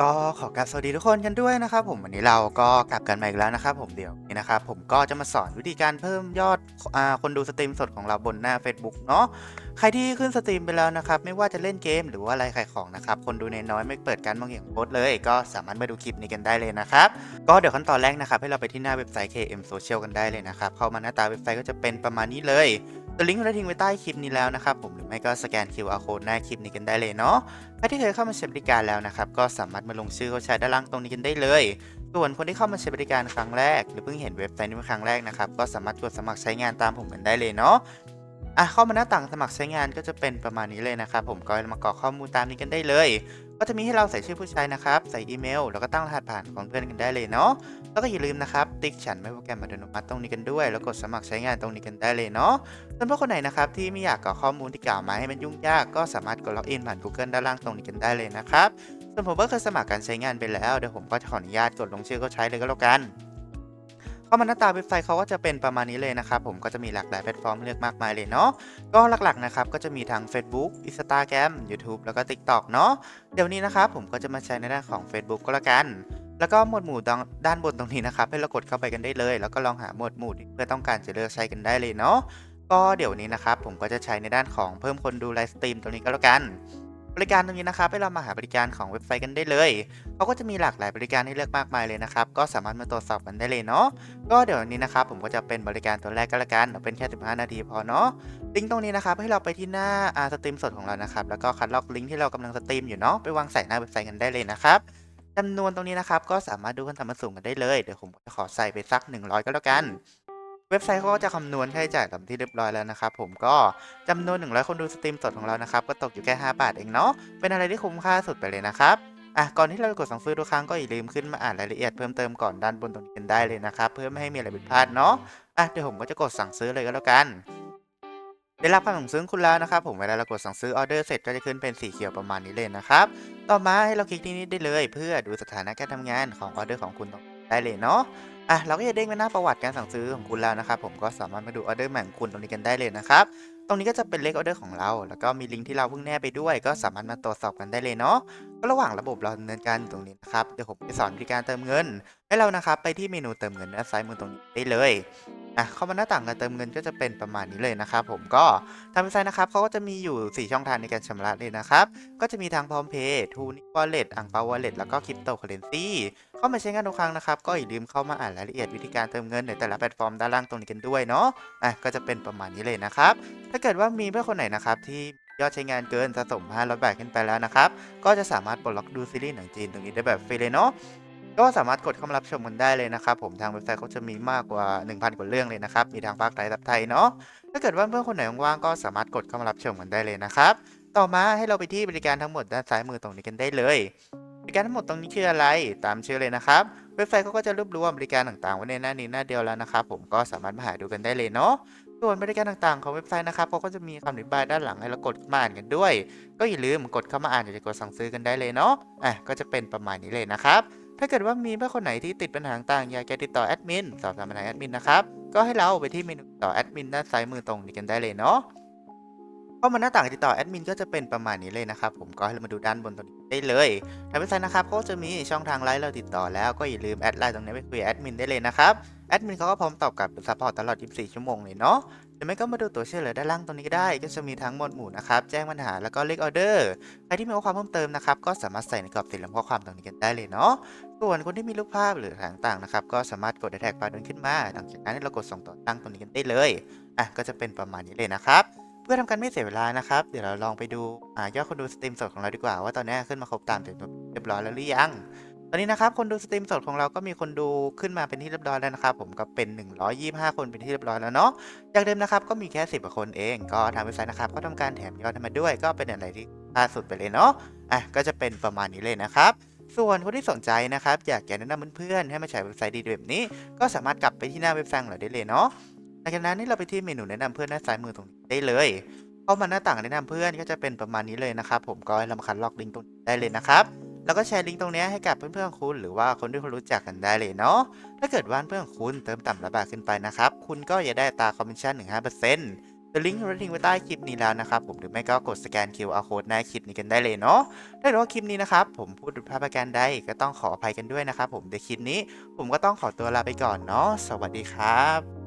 ก็ขอกราบสวัสดีทุกคนกันด้วยนะครับผมวันนี้เราก็กลับกันมาอีกแล้วนะครับผมเดี๋ยวนี้นะครับผมก็จะมาสอนวิธีการเพิ่มยอดอคนดูสตรีมสดของเราบนหน้า Facebook เนาะใครที่ขึ้นสตรีมไปแล้วนะครับไม่ว่าจะเล่นเกมหรือว่าอะไรขายของนะครับคนดูในน้อยไม่เปิดการมองเห็นโพสเลย ก็สามารถมาดูคลิปนี้กันได้เลยนะครับก็เดี๋ยวขั้นตอนแรกนะครับให้เราไปที่หน้าเว็บไซต์ KM Social กันได้เลยนะครับเข้ามาหน้าตาเว็บไซต์ก็จะเป็นประมาณนี้เลย ตัวลิงก์เราทิ้งไว้ใต้คลิปนี้แล้วนะครับผมหรือไม่ก็สแกน QR code หน้าคลิปนี้กันได้เลยเนาะใครที่เคยเข้ามาใช้บริการแล้วนะครับก็สามารถมาลงชื่อเข้าใช้ด้านล่างตรงนี้กันได้เลยส่วนคนที่เข้ามาใช้บริการครั้งแรก หรือเพิ่งเห็นเว็บไซต์นี้เป็นครั้งแรกนะครับก็สามารถกดสมัครใช้งานตามผมกันได้เลยเนาะอะเข้ามาหน้าต่างสมัครใช้งานก็จะเป็นประมาณนี้เลยนะครับผมก็มากรอกข้อมูลตามนี้กันได้เลย ก็จะมีให้เราใส่ชื่อผู้ใช้นะครับ ใส่อีเมล แล้วก็ตั้งรหัสผ่านของเพื่อนกันได้เลยเนาะ แล้วก็อย่าลืมนะครับ ติ๊กฉันไม่โปรแกรมอัตโนมัติตรงนี้กันด้วย แล้วกดสมัครใช้งานตรงนี้กันได้เลยเนาะส่วนพวกคนไหนนะครับที่ไม่อยากกรอกข้อมูลที่กล่าวมาให้มันยุ่งยาก ก็สามารถกดล็อกอินผ่าน Google ด้านล่างตรงนี้กันได้เลยนะครับ ส่วนผมก็เคยสมัครการใช้งานไปแล้ว เดี๋ยวผมก็จะขออนุญาตกดลงชื่อก็ใช้เลยก็แล้วกัน เข้ามาหน้าตาเว็บไซต์เขาก็จะเป็นประมาณนี้เลยนะครับผมก็จะมีหลากหลายแพลตฟอร์มเลือกมากมายเลยเนาะก็หลักๆนะครับก็จะมีทั้ง Facebook Instagram YouTube แล้วก็ TikTok เนาะเดี๋ยวนี้นะครับผมก็จะมาใช้ในด้านของ Facebook ก็แล้วกันแล้วก็หมวดหมู่ด้านบนตรงนี้นะครับให้เรากดเข้าไปกันได้เลย แล้วก็ลองหาหมวดหมู่ที่เพื่อต้องการจะเลือกใช้กันได้เลยเนาะก็เดี๋ยวนี้นะครับผมก็จะใช้ในด้านของเพิ่มคนดูไลฟ์สตรีมตรงนี้ก็แล้วกัน บริการตรงนี้นะครับให้เรามาหาบริการของเว็บไซต์กันได้เลยเขาก็จะมีหลากหลายบริการให้เลือกมากมายเลยนะครับ ก็สามารถมาตรวจสอบกันได้เลยเนาะก็เดี๋ยวนี้นะครับผมก็จะเป็นบริการตัวแรกก็แล้วกันเอาเป็นแค่ 15 นาทีพอเนาะลิงก์ตรงนี้นะครับให้เราไปที่หน้าอาสตรีมสดของเรานะครับแล้วก็คัดลอกลิงก์ที่เรากำลังสตรีมอยู่เนาะไปวางใส่หน้าเว็บไซต์กันได้เลยนะครับจำนวนตรงนี้นะครับก็สามารถดูขั้นต่ำมาสูงกันได้เลยเดี๋ยวผมจะขอใส่ไปสัก 100 ก็แล้วกัน เว็บไซต์เขาก็จะคำนวณค่าใช้จ่ายตามที่เรียบร้อยแล้วนะครับผมก็จำนวน 100 คนดูสตรีมสดของเรานะครับก็ตกอยู่แค่ 5 บาทเองเนาะเป็นอะไรที่คุ้มค่าสุดไปเลยนะครับอะก่อนที่เราจะกดสั่งซื้อทุกครั้งก็อย่าลืมขึ้นมาอ่านรายละเอียดเพิ่มเติมก่อนด้านบนตรงนี้กันได้เลยนะครับเพื่อไม่ให้มีอะไรผิดพลาดเนาะอะเดี๋ยวผมก็จะกดสั่งซื้อเลยก็แล้วกันได้รับความสั่งซื้อคุณแล้วนะครับผมเวลาเรากดสั่งซื้อออเดอร์เสร็จก็จะขึ้นเป็นสีเขียวประมาณนี้เลยนะครับ ต่อมาให้เราคลิกที่นี้ได้เลย เพื่อดูสถานะการทำงานของออเดอร์ของคุณ ได้เลยเนาะอะเราก็จะเด้งไปหน้าประวัติการสั่งซื้อของคุณแล้วนะครับผมก็สามารถมาดูออเดอร์ใหม่ของคุณตรงนี้กันได้เลยนะครับตรงนี้ก็จะเป็นเลขออเดอร์ของเรา แล้วก็มีลิงก์ที่เราเพิ่งแนบไปด้วย ก็สามารถมาตรวจสอบกันได้เลยเนาะก็ระหว่างระบบเราดำเนินการตรงนี้นะครับเดี๋ยวผมจะสอนวิธีการเติมเงิน ให้เรานะครับไปที่เมนูเติมเงินด้านซ้ายมือตรงนี้ได้เลย อะเข้ามาหน้าต่างการเติมเงินก็จะเป็นประมาณนี้เลยนะครับผมก็ทางเว็บไซต์นะครับเขาก็จะมีอยู่ 4 ช่องทางในการชำระเลยนะครับ ก็จะมีทางพร้อมเพย์ทูนิวอลเล็ตอังเปาวอลเล็ตแล้วก็คริปโตเคอเรนซีเข้ามาใช้งานทุกครั้งนะครับ ก็อย่าลืมเข้ามาอ่านรายละเอียดวิธีการเติมเงินในแต่ละแพลตฟอร์มด้านล่างตรงนี้กันด้วยเนาะอะก็จะเป็นประมาณนี้เลยนะครับ ถ้าเกิดว่ามีเพื่อนคนไหนนะครับที่ยอดใช้งานเกินสะสม500บาทขึ้นไปแล้วนะครับ ก็จะสามารถปลดล็อกดูซีรีส์หนังจีนตรงนี้ได้แบบฟรีเลยเนาะ ก็สามารถกดเข้ามารับชมกันได้เลยนะครับผมทางเว็บไซต์เขาจะมีมากกว่า 1,000 กว่าเรื่องเลยนะครับ มีทางภาคไทยทับไทยเนาะถ้าเกิดว่าเพื่อนคนไหนว่างๆก็สามารถกดเข้ามารับชมกันได้เลยนะครับต่อมาให้เราไปที่บริการทั้งหมดด้านซ้ายมือตรงนี้กันได้เลยบริการทั้งหมดตรงนี้คืออะไรตามชื่อเลยนะครับ เว็บไซต์เขาก็จะรวบรวมบริการต่างๆไว้ในหน้านี้หน้าเดียวแล้วนะครับผมก็สามารถมาหาดูกันได้เลยเนาะส่วนบริการต่างๆของเว็บไซต์นะครับเขาก็จะมีคำอธิบายด้านหลังให้เรากดมาอ่านกันด้วย ก็อย่าลืมกดเข้ามาอ่านอยากจะกดสั่งซื้อกันได้เลยเนาะอะก็จะเป็นประมาณนี้เลยนะครับ ถ้าเกิดว่ามีเพื่อนคนไหนที่ติดปัญหาต่างอยากจะติดต่อแอดมินสอบถามปัญหาแอดมินนะครับก็ให้เราไปที่เมนูต่อแอดมินด้านซ้ายมือตรงนี้กันได้เลยเนาะเข้ามาหน้าต่างติดต่อแอดมินก็จะเป็นประมาณนี้เลยนะครับผมก็ให้เรามาดูด้านบนตรงนี้ได้เลยทางเว็บไซต์นะครับก็จะมีช่องทางไลน์เราติดต่อแล้วก็อย่าลืมแอดไลน์ตรงนี้ไปคุยแอดมินได้เลยนะครับแอดมินเขาก็พร้อมตอบกลับซัพพอร์ตตลอด 24 ชั่วโมงเลยเนาะ รือไม่ก็มาดูตัวช่วยเหลือด้านล่างตรงนี้ก็ได้ ก็จะมีทั้งหมวดหมู่นะครับ แจ้งปัญหาแล้วก็เลขออเดอร์ ใครที่มีข้อความเพิ่มเติมนะครับ ก็สามารถใส่ในกรอบสี่เหลี่ยมข้อความตรงนี้กันได้เลยเนาะ ส่วนคนที่มีรูปภาพหรือต่างๆนะครับ ก็สามารถกดแท็กไฟล์นั้นขึ้นมา หลังจากนั้นเรากดส่งต่อตั้งตรงนี้กันได้เลย อะ ก็จะเป็นประมาณนี้เลยนะครับ เพื่อทำการไม่เสียเวลานะครับ เดี๋ยวเราลองไปดูอ่ายอดคนดูสตรีมสดของเราดีกว่าว่าตอนนี้ขึ้นมาครบตามถึงเรียบร้อยแล้วหรือยัง ตอนนี้นะครับคนดูสตรีมสดของเราก็มีคนดูขึ้นมาเป็นที่เรียบร้อยแล้วนะครับผมก็เป็น 125 คนเป็นที่เรียบร้อยแล้วเนาะจากเดิมนะครับก็มีแค่ 10กว่าคนเอง ก็ทางเว็บไซต์นะครับก็ทำการแถมยอดมาด้วยก็เป็นอะไรที่ค่าสุดไปเลยเนาะอะก็จะเป็นประมาณนี้เลยนะครับส่วนคนที่สนใจนะครับอยากจะแนะนำเพื่อนๆให้มาใช้เว็บไซต์ดีแบบนี้ ก็สามารถกลับไปที่หน้าเว็บไซต์ของเราได้เลยเนาะหลังจากนั้นนี่เราไปที่เมนูแนะนำเพื่อนด้านซ้ายมือตรงนี้ได้เลยเข้ามาหน้าต่างแนะนำเพื่อนก็จะเป็นประมาณนี้เลยนะครับผมก็ให้เรามาคัดลอกลิงก์ตรงได้เลยนะครับ แล้วก็แชร์ลิงก์ตรงนี้ให้กับเพื่อนๆของคุณหรือว่าคนที่คุณรู้จักกันได้เลยเนาะ ถ้าเกิดว่าเพื่อนของคุณเติมต่ำระบาทขึ้นไปนะครับ คุณก็จะได้ตาคอมมิชชั่นถึง5%ถเดลิงก์เราทิ้งไว้ใต้คลิปนี้แล้วนะครับผมหรือไม่ก็กดสแกน QR code หน้าคลิปนี้กันได้เลยเนาะถ้าเกิดว่าคลิปนี้นะครับผมพูดผิดพลาดประการใดก็ต้องขออภัยกันด้วยนะครับผมในคลิปนี้ผมก็ต้องขอตัวลาไปก่อนเนาะสวัสดีครับ